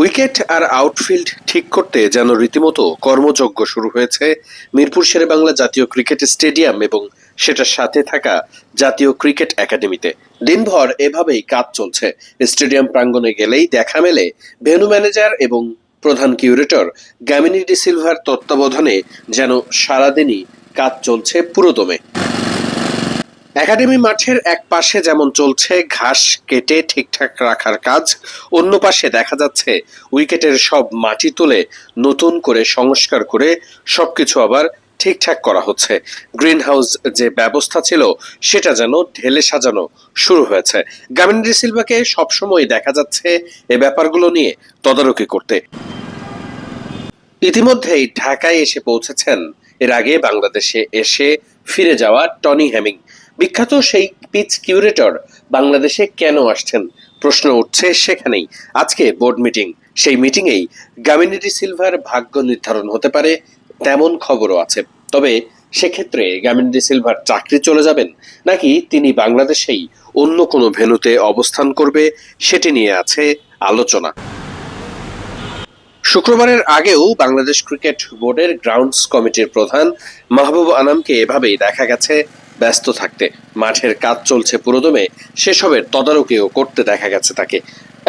Wicket আর outfield ঠিক করতে যেন রীতিমতো কর্মযজ্ঞ শুরু হয়েছে মিরপুর শেরেবাংলা জাতীয় ক্রিকেট স্টেডিয়াম এবং সেটার সাথে থাকা জাতীয় ক্রিকেট একাডেমিতে। দিনভর এভাবেই কাজ চলছে। স্টেডিয়াম প্রাঙ্গণে গেলেই দেখা মেলে ভেন্যু ম্যানেজার এবং প্রধান কিউরেটর গ্যামিনি ডি সিলভার তত্ত্বাবধানে যেন সারাদিনই কাজ চলছে পুরোদমে। একাডেমি মাঠের এক পাশে যেমন চলছে ঘাস কেটে ঠিকঠাক রাখার কাজ, অন্য পাশে দেখা যাচ্ছে উইকেটের সব মাটি তুলে নতুন করে সংস্কার করে সবকিছু আবার ঠিকঠাক করা হচ্ছে। গ্রিন হাউস যে ব্যবস্থা ছিল, সেটা যেন ঢেলে সাজানো শুরু হয়েছে। গামিন্দ্রি সিলভাকে সবসময় দেখা যাচ্ছে এ ব্যাপারগুলো নিয়ে তদারকি করতে। ইতিমধ্যেই ঢাকায় এসে পৌঁছেছেন। এর আগে বাংলাদেশে এসে ফিরে যাওয়া টনি হ্যামিং বিখ্যাত সেই পিচ কিউরেটর বাংলাদেশে কেন আসছেন? প্রশ্ন উঠছে সেখানেই। আজকে বোর্ড মিটিং সেই মিটিংয়েই গামিনিটি সিলভার ভাগ্য নির্ধারণ হতে পারে, তেমন খবরও আছে। তবে সেক্ষেত্রে গামিনিটি সিলভার চাকরি চলে যাবেন, নাকি তিনি বাংলাদেশেই অন্য কোনো ভেন্যুতে অবস্থান করবে, সেটি নিয়ে আছে আলোচনা। শুক্রবারের আগেও বাংলাদেশ ক্রিকেট বোর্ডের গ্রাউন্ডস কমিটির প্রধান মাহবুব আনামকে এভাবেই দেখা গেছে ব্যস্ত থাকতে। মাঠের কাজ চলছে পুরোদমে। সেসবের তদারকিও করতে দেখা গেছে তাকে।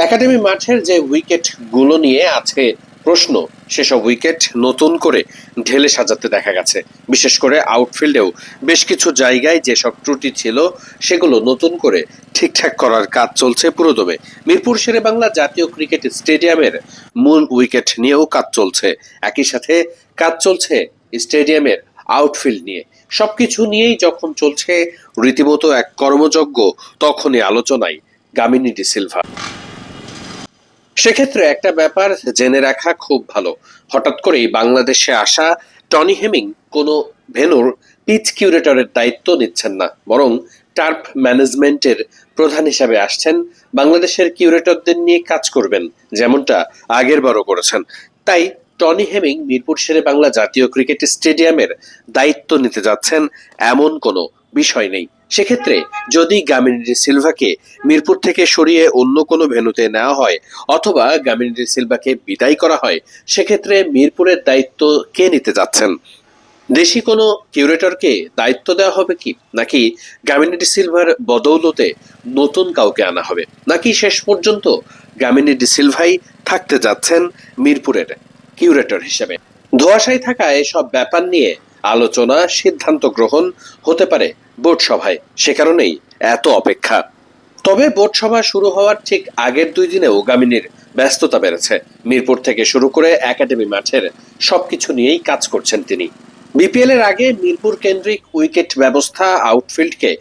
একাডেমি মাঠের যে উইকেটগুলো নিয়ে আছে প্রশ্ন, সেসব উইকেট নতুন করে ঢেলে সাজাতে দেখা গেছে। বিশেষ করে আউটফিল্ডেও বেশ কিছু জায়গায় যেসব ত্রুটি ছিল, সেগুলো নতুন করে ঠিকঠাক করার কাজ চলছে পুরোদমে। মিরপুর শেরে বাংলা জাতীয় ক্রিকেট স্টেডিয়ামের মূল উইকেট নিয়েও কাজ চলছে। একই সাথে কাজ চলছে স্টেডিয়ামের আউটফিল্ড নিয়ে। সবকিছু নিয়েই যখন চলছে রীতিমতো এক কর্মযজ্ঞ, তখনই আলোচনায় গামিনীটি সিলভা। সেক্ষেত্রে একটা ব্যাপার জেনে রাখা খুব ভালো। হঠাৎ করেই বাংলাদেশে আসা টনি হেমিং কোনো ভেনুর পিচ কিউরেটরের দায়িত্ব নিচ্ছেন না, বরং টার্ফ ম্যানেজমেন্টের প্রধান হিসাবে আসছেন, বাংলাদেশের কিউরেটরদের নিয়ে কাজ করবেন, যেমনটা আগের বারও করেছেন। তাই টনি হেমিং মিরপুর শেরে বাংলা জাতীয় ক্রিকেট স্টেডিয়ামের দায়িত্ব নিতে যাচ্ছেন এমন কোনো বিষয় নেই। সেক্ষেত্রে যদি গামিনী সিলভাকে মিরপুর থেকে সরিয়ে অন্য কোনো ভেন্যুতে নেওয়া হয় অথবা গামিনী সিলভাকে বিদায় করা হয়, সেক্ষেত্রে মিরপুরের দায়িত্ব কে নিতে যাচ্ছেন? দেশি কোনো কিউরেটরকে দায়িত্ব দেওয়া হবে কি? নাকি গামিনিটি সিলভার বদৌলতে নতুন কাউকে আনা হবে? নাকি শেষ পর্যন্ত গামিনিটি সিলভাই থাকতে যাচ্ছেন মিরপুরের কিউরেটর হিসেবে। ধোয়াশায় থাকা এসব ব্যাপার নিয়ে আলোচনা, সিদ্ধান্ত গ্রহণ হতে পারে বোর্ড সভায়। সে কারণেই এত অপেক্ষা। তবে বোর্ড সভা শুরু হওয়ার ঠিক আগের দুই দিনেও গামিনীর ব্যস্ততা বেড়েছে। মিরপুর থেকে শুরু করে একাডেমি মাঠের সবকিছু নিয়েই কাজ করছেন তিনি। বিপিএল এর আগে মিরপুর কেন্দ্রিক উইকেট ব্যবস্থা আউটফিল্ডকে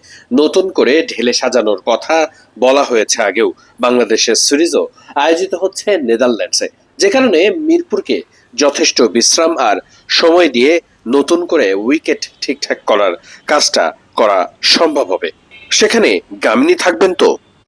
নতুন করে ঢেলে সাজানোর কথা বলা হয়েছে আগেও। বাংলাদেশের সিরিজও আয়োজিত হচ্ছে নেদারল্যান্ডসে। যে কারণে মিরপুরকে যথেষ্ট বিশ্রাম আর সময় দিয়ে নতুন করে উইকেট ঠিকঠাক করার কাজটা করা সম্ভব হবে। সেখানে গামিনী থাকবেন তো?